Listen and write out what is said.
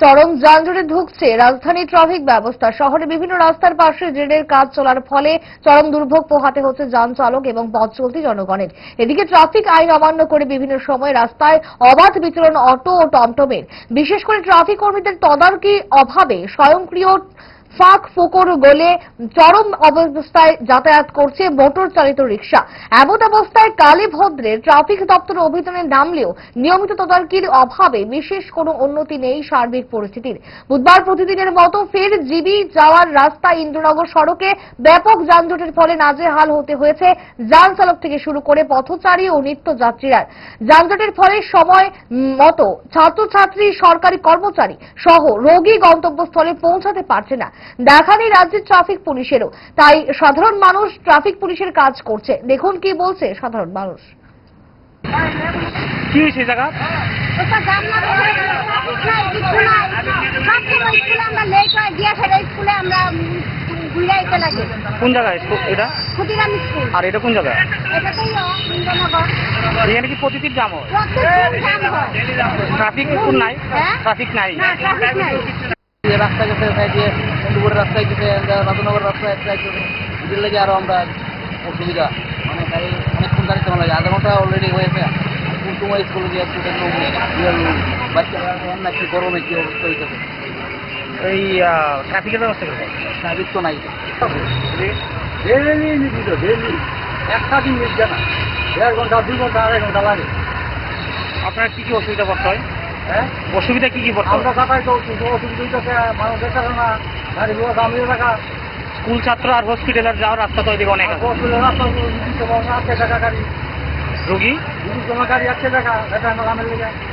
চরম যানজটে ঢুকছে রাজধানী ট্রাফিক ব্যবস্থা। শহরে বিভিন্ন রাস্তার পাশে ড্রেনের কাজ চলার ফলে চরম দুর্ভোগ পোহাতে হচ্ছে যান চালক এবং পথ চলতি জনগণের। এদিকে ট্রাফিক আইন অমান্য করে বিভিন্ন সময় রাস্তায় অবাধ বিচরণ অটো ও টমটমের। বিশেষ করে ট্রাফিক কর্মীদের তদারকি অভাবে স্বয়ংক্রিয় ফাঁক ফোকর গলে চরম অবস্থায় যাতায়াত করছে মোটর চালিত রিক্সা এমন অবস্থায় কালী ভদ্রে ট্রাফিক দপ্তর অভিযানে নামলেও নিয়মিত তদারকির অভাবে বিশেষ কোনো উন্নতি নেই সার্বিক পরিস্থিতির। বুধবার প্রতিদিনের মতো ফের জিবি যাওয়ার রাস্তা ইন্দ্রনগর সড়কে ব্যাপক যানজটের ফলে নাজেহাল হতে হয়েছে। যান চালক থেকে শুরু করে পথচারী ও নিত্য যাত্রীরা যানজটের ফলে সময় মতো ছাত্রছাত্রী, সরকারি কর্মচারী সহ রোগী গন্তব্যস্থলে পৌঁছাতে পারছে না। দেখা নেই রাজ্যের ট্রাফিক পুলিশেরও। তাই সাধারণ মানুষ ট্রাফিক পুলিশের কাজ করছে। দেখুন কি বলছে সাধারণ মানুষ। কি হয়েছে জায়গা? কোন এটা? আর এটা কোন জায়গা? এটাতেই ইন্দ্রনগর। এখানে কি প্রতিদিন জাম হয়? প্রত্যেকদিন জাম হয়। ট্রাফিক নাই? হ্যাঁ? ট্রাফিক নাই। রাস্তা গেছে সাইডে বন্ধুপুরের রাস্তায় গেছে রাজনগর রাস্তায় সাইড এদের লেগে আরও আমরা অসুবিধা। মানে গাড়ি অনেকক্ষণ দাঁড়িয়ে চলা যায় আধা ঘণ্টা অলরেডি হয়েছে। সময় স্কুলে গিয়ে স্টুডেন্ট বাচ্চা না কি গরমে কি অবস্থা হইতেছে? এই ট্রাফিকের ব্যবস্থা করব ট্রাফিক তো নাই। ডেলি নিবিত ডেলি একটা দিন মিলছে না। দেড় ঘণ্টা দুই ঘণ্টা আড়াই ঘণ্টা লাগে। আপনার কি কি অসুবিধা করতে হয়? হ্যাঁ? অসুবিধা কি কি আমরা কাটাই তো কিন্তু অসুবিধা হইতেছে মানুষ দেখার না গাড়ি ঘোড়া রাখা স্কুল ছাত্র আর হসপিটালের যাওয়ার রাস্তা তো এদিকে অনেক আছে। হসপিটাল রাস্তা টাকা গাড়ি। রোগী? দেখা গাড়ি টাকা এটা আমার গ্রামের লেগে।